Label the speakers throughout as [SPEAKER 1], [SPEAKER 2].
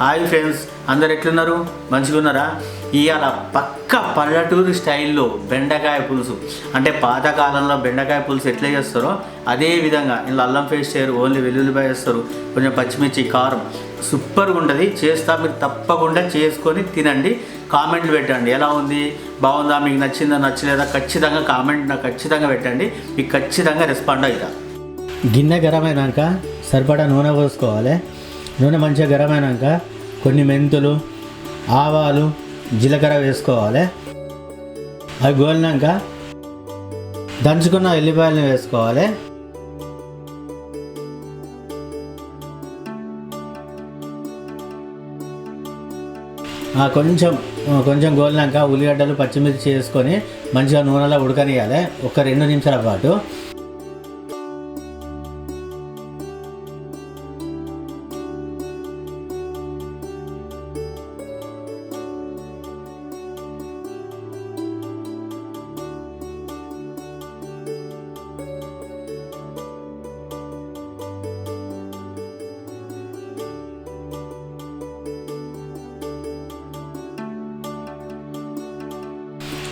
[SPEAKER 1] Hi friends అందరు ఎట్లున్నారు? మంచిగా ఉన్నారా ఇవాళ పక్క పల్లెటూరు స్టైల్లో బెండకాయ పులుసు. అంటే పాతకాలంలో బెండకాయ పులుసు ఎట్లా చేస్తారో అదే విధంగా ఇందులో అల్లం పేస్ట్ చేయరు ఓన్లీ వెల్లుల్లిపాయ వేస్తారు కొంచెం పచ్చిమిర్చి కారం. సూపర్గా ఉంటుంది. చేస్తా మీరు తప్పకుండా చేసుకొని తినండి. కామెంట్లు పెట్టండి. ఎలా ఉంది? బాగుందా? మీకు నచ్చిందా? నచ్చలేదా? ఖచ్చితంగా కామెంట్ నాకు ఖచ్చితంగా పెట్టండి. మీకు ఖచ్చితంగా రెస్పాండ్ అవుతా.
[SPEAKER 2] గిన్నె గరం అయినాక సరిపడా నూనె పోసుకోవాలి. నూనె మంచిగా గరం అయినాక కొన్ని మెంతులు ఆవాలు జీలకర్ర వేసుకోవాలి. అవి గోలినాక దంచుకున్న ఎల్లిపాయలను వేసుకోవాలి. ఆ, కొంచెం కొంచెం గోలినాక ఉల్లిగడ్డలు పచ్చిమిర్చి వేసుకొని మంచిగా నూనెలో ఉడకనియాలి ఒక రెండు నిమిషాల పాటు.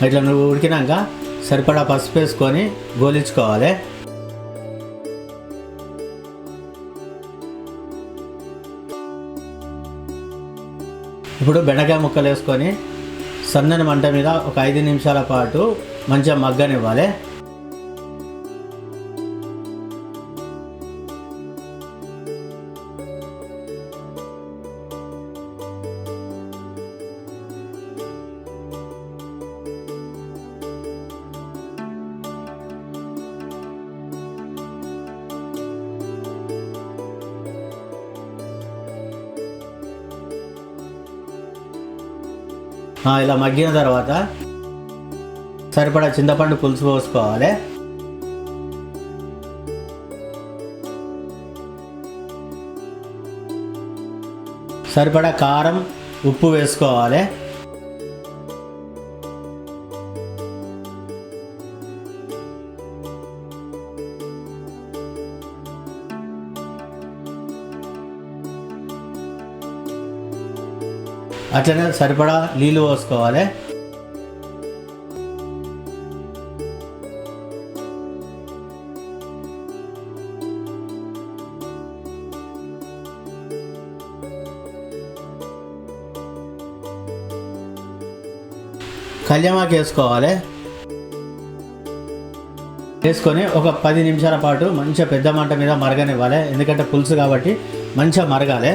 [SPEAKER 2] ఇట్లా నువ్వు ఉడికినాక సరిపడా పసుపు వేసుకొని గోలించుకోవాలి. ఇప్పుడు బెండకాయ ముక్కలు వేసుకొని సన్నని మంట మీద ఒక ఐదు నిమిషాల పాటు మంచిగా మగ్గనివ్వాలి. ఇలా మగ్గిన తర్వాత సరిపడా చింతపండు పులుసు పోసుకోవాలి. సరిపడా కారం ఉప్పు వేసుకోవాలి. అట్లనే సరిపడా నీళ్ళు పోసుకోవాలి. కళ్యామాకు వేసుకోవాలి. వేసుకొని ఒక పది నిమిషాల పాటు మంచిగా పెద్ద మంట మీద మరగనివ్వాలి. ఎందుకంటే పులుసు కాబట్టి మంచిగా మరగాలి.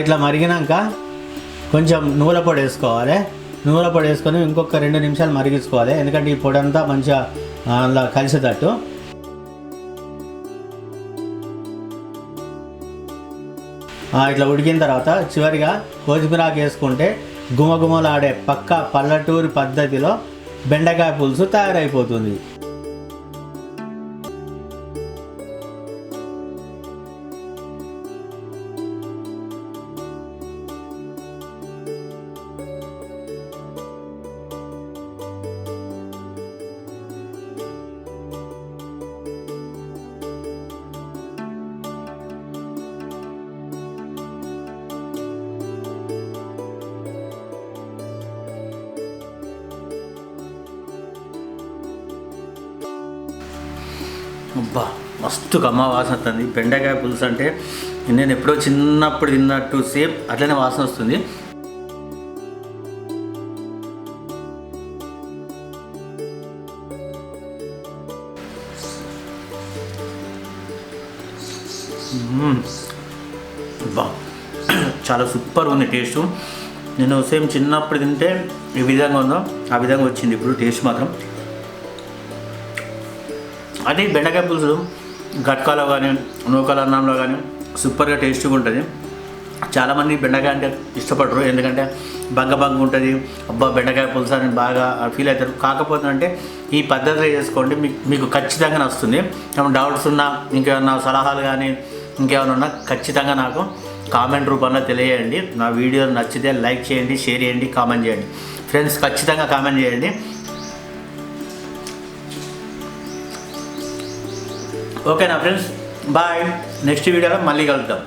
[SPEAKER 2] ఇట్లా మరిగినాక కొంచెం నూనె పొడి వేసుకోవాలి. నూనె పొడి వేసుకొని ఇంకొక రెండు నిమిషాలు మరిగించుకోవాలి. ఎందుకంటే ఈ పొడి అంతా మంచిగా అలా కలిసేటట్టు. ఇట్లా ఉడికిన తర్వాత చివరిగా కోచిమిరాకు వేసుకుంటే గుమగుమలాడే పక్క పల్లెటూరి పద్ధతిలో బెండకాయ పులుసు తయారైపోతుంది.
[SPEAKER 1] అబ్బా మస్తు కమ్మ వాసన వస్తుంది. బెండకాయ పులుసు అంటే నేను ఎప్పుడో చిన్నప్పుడు తిన్నట్టు సేమ్ అట్లనే వాసన వస్తుంది. చాలా సూపర్ ఉంది టేస్ట్. నేను సేమ్ చిన్నప్పుడు తింటే ఈ విధంగా ఉందో? ఆ విధంగా వచ్చింది. ఇప్పుడు టేస్ట్ మాత్రం అదే బెండకాయ పులుసు గట్కాలో కానీ నూకల అన్నంలో కానీ సూపర్గా టేస్ట్గా ఉంటుంది. చాలామంది బెండకాయ అంటే ఇష్టపడరు. ఎందుకంటే బగ్గ బగ్గ ఉంటుంది. అబ్బా బెండకాయ పులుసు అని బాగా ఫీల్ అవుతారు. కాకపోతే అంటే ఈ పద్ధతిలో చేసుకోండి మీకు మీకు ఖచ్చితంగా నచ్చుతుంది. ఏమైనా డౌట్స్ ఉన్నా ఇంకేమన్నా సలహాలు కానీ ఇంకేమైనా ఉన్నా ఖచ్చితంగా నాకు కామెంట్ రూపంలో తెలియజేయండి. నా వీడియో నచ్చితే లైక్ చేయండి షేర్ చేయండి కామెంట్ చేయండి. ఫ్రెండ్స్ ఖచ్చితంగా కామెంట్ చేయండి. ఓకేనా ఫ్రెండ్స్ బాయ్. నెక్స్ట్ వీడియోలో మళ్ళీ కలుద్దాం.